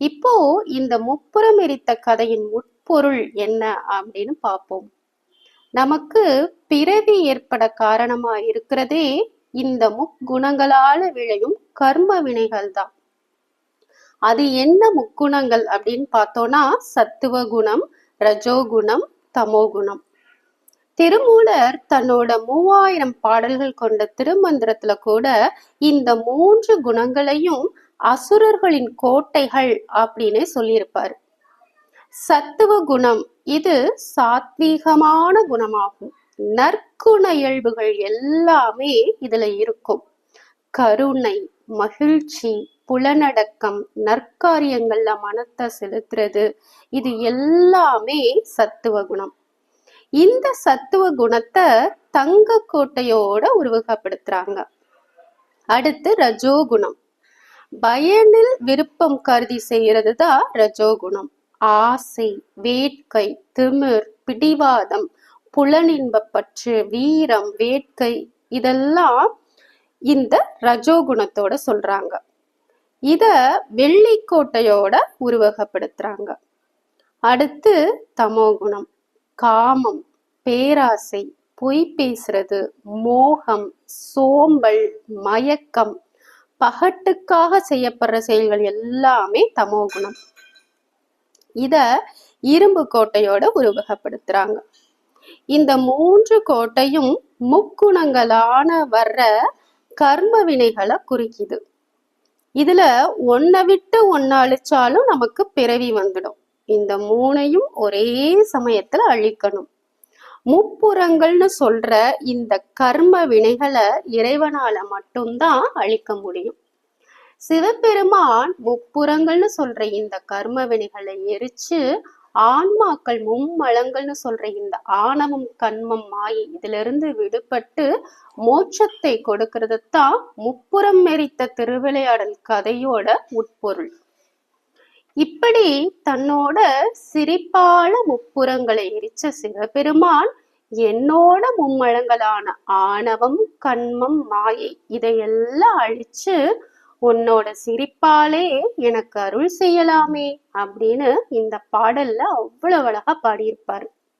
இப்போ இந்த முப்புறம் எரித்த கதையின் உட்பொருள் என்ன அப்படின்னு பார்ப்போம். நமக்கு பிறவி ஏற்பட காரணமா இருக்கிறதே இந்த முக்குணங்களால விளையும் கர்ம வினைகள் தான் அது என்ன முக்குணங்கள் அப்படின்னு பார்த்தோம்னா சத்துவ குணம் ரஜோகுணம் தமோகுணம். திருமூலர் தன்னோட மூவாயிரம் பாடல்கள் கொண்ட திருமந்திரத்துல கூட இந்த மூன்று குணங்களையும் அசுரர்களின் கோட்டைகள் அப்படின்னு சொல்லியிருப்பாரு. சத்துவ குணம் இது சாத்வீகமான குணமாகும். நற்குண இயல்புகள் எல்லாமே இதுல இருக்கும். கருணை மகிழ்ச்சி புலனடக்கம் நற்காரியங்கள்ல மனத்தை செலுத்துறது இது எல்லாமே சத்துவ குணம். இந்த சத்துவ குணத்தை தங்க கோட்டையோட உருவகப்படுத்துறாங்க. அடுத்து ரஜோகுணம். பயனில் விருப்பம் கருதி செய்யறது தான் ரஜோகுணம். ஆசை வேட்கை திமிர் பிடிவாதம் புலனின்பற்று வீரம் வேட்கை இதெல்லாம் இந்த ரஜோகுணத்தோட சொல்றாங்க. இத வெள்ளிக்கோட்டையோட உருவகப்படுத்துறாங்க. அடுத்து தமோகுணம். காமம் பேராசை பொய் பேசுறது மோகம் சோம்பல் மயக்கம் பகட்டுக்காக செய்யப்படுற செயல்கள் எல்லாமே தமோகுணம் இத இரும்பு கோட்டையோட உருவகப்படுத்துறாங்க. இந்த மூன்று கோட்டையும் முக்குணங்களான வர்ற கர்ம வினைகளை குறிக்குது. இதுல ஒன்ன விட்டு ஒன்னு அழிச்சாலும் நமக்கு பிறவி வந்துடும். இந்த மூணையும் ஒரே சமயத்துல அழிக்கணும். முப்புறங்கள்னு சொல்ற இந்த கர்ம வினைகளை இறைவனால மட்டும்தான் அழிக்க முடியும். சிவபெருமான் முப்புறங்கள்னு சொல்ற இந்த கர்ம வினைகளை எரிச்சு ஆன்மாக்கள் மும்மலங்கள்னு சொல்ற இந்த ஆணவம் கண்மம் மாயை இதுல இருந்து விடுபட்டு மோட்சத்தை கொடுக்கிறது தான் முப்புறம் மெரித்த திருவிளையாடல் கதையோட உட்பொருள். இப்படி தன்னோட சிரிப்பால முப்புறங்களை எரிச்ச சிவபெருமான் என்னோட மும்மழங்களான ஆணவம் கண்மம் மாயை இதையெல்லாம் அழிச்சு உன்னோட சிரிப்பாலே எனக்கு அருள் செய்யலாமே அப்படின்னு இந்த பாடல்ல அவ்வளவு அழகா பாடியிருப்பாரு.